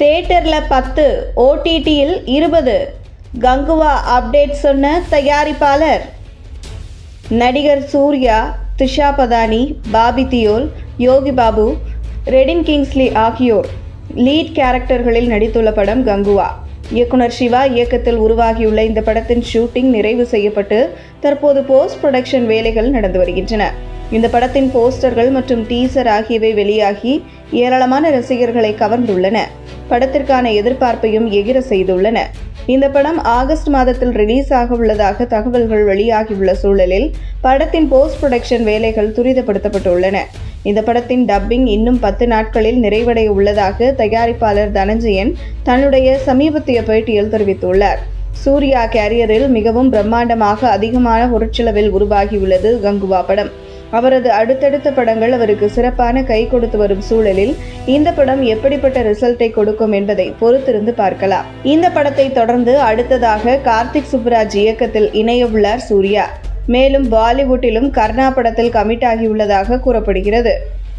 தேட்டரில் பத்து ஓடிடியில் இருபது. கங்குவா அப்டேட் சொன்ன தயாரிப்பாளர். நடிகர் சூர்யா திஷா பதானி பாபி தியோல் யோகி பாபு ரெடின் கிங்ஸ்லி ஆகியோர் லீட் கேரக்டர்களில் நடித்துள்ள படம் கங்குவா. இயக்குனர் சிவா இயக்கத்தில் உருவாகியுள்ள இந்த படத்தின் ஷூட்டிங் நிறைவு செய்யப்பட்டு தற்போது போஸ்ட் ப்ரொடக்ஷன் வேலைகள் நடந்து வருகின்றன. இந்த படத்தின் போஸ்டர்கள் மற்றும் டீசர் ஆகியவை வெளியாகி ஏராளமான ரசிகர்களை கவர்ந்துள்ளன. படத்திற்கான எதிர்பார்ப்பையும் எகிர செய்துள்ளன. இந்த படம் ஆகஸ்ட் மாதத்தில் ரிலீஸ் ஆக உள்ளதாக தகவல்கள் வெளியாகியுள்ள சூழலில் படத்தின் போஸ்ட் ப்ரொடக்ஷன் வேலைகள் துரிதப்படுத்தப்பட்டுள்ளன. இந்த படத்தின் டப்பிங் இன்னும் பத்து நாட்களில் நிறைவடைய உள்ளதாக தயாரிப்பாளர் தனஞ்சயன் தன்னுடைய சமீபத்திய பேட்டியில் தெரிவித்துள்ளார். சூர்யா கேரியரில் மிகவும் பிரம்மாண்டமாக அதிகமான பொருட்செலவில் உருவாகியுள்ளது கங்குவா படம். அவரது அடுத்தடுத்த படங்கள் அவருக்கு சிறப்பான கை கொடுத்து வரும் சூழலில் இந்த படம் எப்படிப்பட்ட ரிசல்ட்டை கொடுக்கும் என்பதை பொறுத்திருந்து பார்க்கலாம். இந்த படத்தை தொடர்ந்து அடுத்ததாக கார்த்திக் சுப்ராஜ் இயக்கத்தில் இணையவுள்ளார் சூர்யா. மேலும் பாலிவுட்டிலும் கர்ணா படத்தில் கமிட் ஆகியுள்ளதாக கூறப்படுகிறது.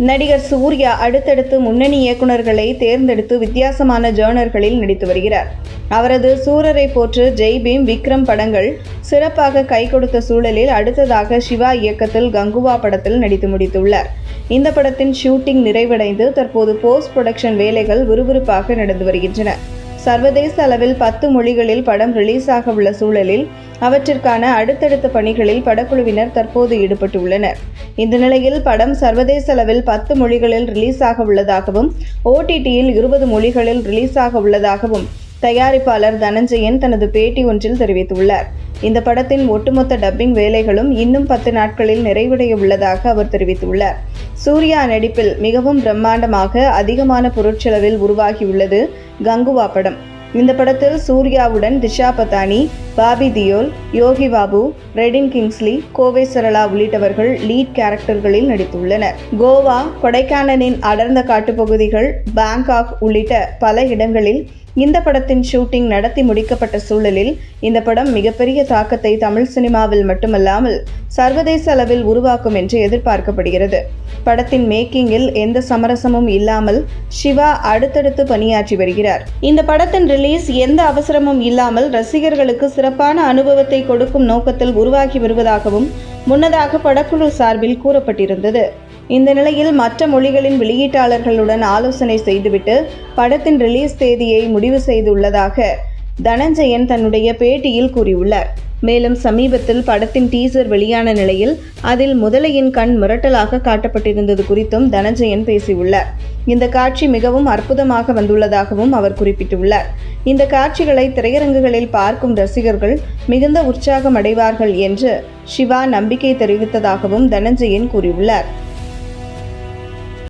நடிகர் சூர்யா அடுத்தடுத்து முன்னணி இயக்குநர்களை தேர்ந்தெடுத்து வித்தியாசமான ஜேர்னர்களில் நடித்து வருகிறார். அவரது சூரரை போற்று ஜெய் பீம் விக்ரம் படங்கள் சிறப்பாக கை கொடுத்த சூழலில் அடுத்ததாக சிவா இயக்கத்தில் கங்குவா படத்தில் நடித்து முடித்துள்ளார். இந்த படத்தின் ஷூட்டிங் நிறைவடைந்து தற்போது போஸ்ட் ப்ரொடக்ஷன் வேலைகள் விறுவிறுப்பாக நடந்து வருகின்றன. சர்வதேச அளவில் பத்து மொழிகளில் படம் ரிலீஸ் ஆக உள்ள சூழலில் அவற்றிற்கான அடுத்தடுத்த பணிகளில் படக்குழுவினர் தற்போது ஈடுபட்டுள்ளனர். இந்த நிலையில் படம் சர்வதேச அளவில் பத்து மொழிகளில் ரிலீஸ் ஆக உள்ளதாகவும் ஓடிடியில் இருபது மொழிகளில் ரிலீஸ் ஆக உள்ளதாகவும் தயாரிப்பாளர் தனஞ்சயன் தனது பேட்டி ஒன்றில் தெரிவித்துள்ளார். இந்த படத்தின் ஒட்டுமொத்த டப்பிங் வேலைகளும் இன்னும் பத்து நாட்களில் நிறைவடைய உள்ளதாக அவர் தெரிவித்துள்ளார். சூர்யா நடிப்பில் மிகவும் பிரம்மாண்டமாக அதிகமான பொருட்செலவில் உருவாகியுள்ளது கங்குவா படம். இந்த படத்தில் சூர்யாவுடன் திஷா பத்தானி பாபி தியோல் யோகி பாபு ரெடின் கிங்ஸ்லி கோவை சரளா உள்ளிட்டவர்கள் லீட் கேரக்டர்களில் நடித்துள்ளனர். கோவா கொடைக்கானலின் அடர்ந்த காட்டுப்பகுதிகள் பேங்காக் உள்ளிட்ட பல இடங்களில் இந்த படத்தின் ஷூட்டிங் நடத்தி முடிக்கப்பட்ட சூழலில் இந்த படம் மிகப்பெரிய தாக்கத்தை தமிழ் சினிமாவில் மட்டுமல்லாமல் சர்வதேச அளவில் உருவாக்கும் என்று எதிர்பார்க்கப்படுகிறது. படத்தின் மேக்கிங்கில் எந்த சமரசமும் இல்லாமல் சிவா அடுத்தடுத்து பணியாற்றி வருகிறார். இந்த படத்தின் ரிலீஸ் எந்த அவசரமும் இல்லாமல் ரசிகர்களுக்கு சிறப்பான அனுபவத்தை கொடுக்கும் நோக்கத்தில் உருவாகி வருவதாகவும் முன்னதாக படக்குழு சார்பில் கூறப்பட்டிருந்தது. இந்த நிலையில் மற்ற மொழிகளின் வெளியீட்டாளர்களுடன் ஆலோசனை செய்துவிட்டு படத்தின் ரிலீஸ் தேதியை முடிவு செய்துள்ளதாக தனஞ்சயன் தன்னுடைய பேட்டியில் கூறியுள்ளார். மேலும் சமீபத்தில் படத்தின் டீசர் வெளியான நிலையில் அதில் முதலையின் கண் மிரட்டலாக காட்டப்பட்டிருந்தது குறித்தும் தனஞ்சயன் பேசியுள்ளார். இந்த காட்சி மிகவும் அற்புதமாக வந்துள்ளதாகவும் அவர் குறிப்பிட்டுள்ளார். இந்த காட்சிகளை திரையரங்குகளில் பார்க்கும் ரசிகர்கள் மிகுந்த உற்சாகம் அடைவார்கள் என்று சிவா நம்பிக்கை தெரிவித்ததாகவும் தனஞ்சயன் கூறியுள்ளார்.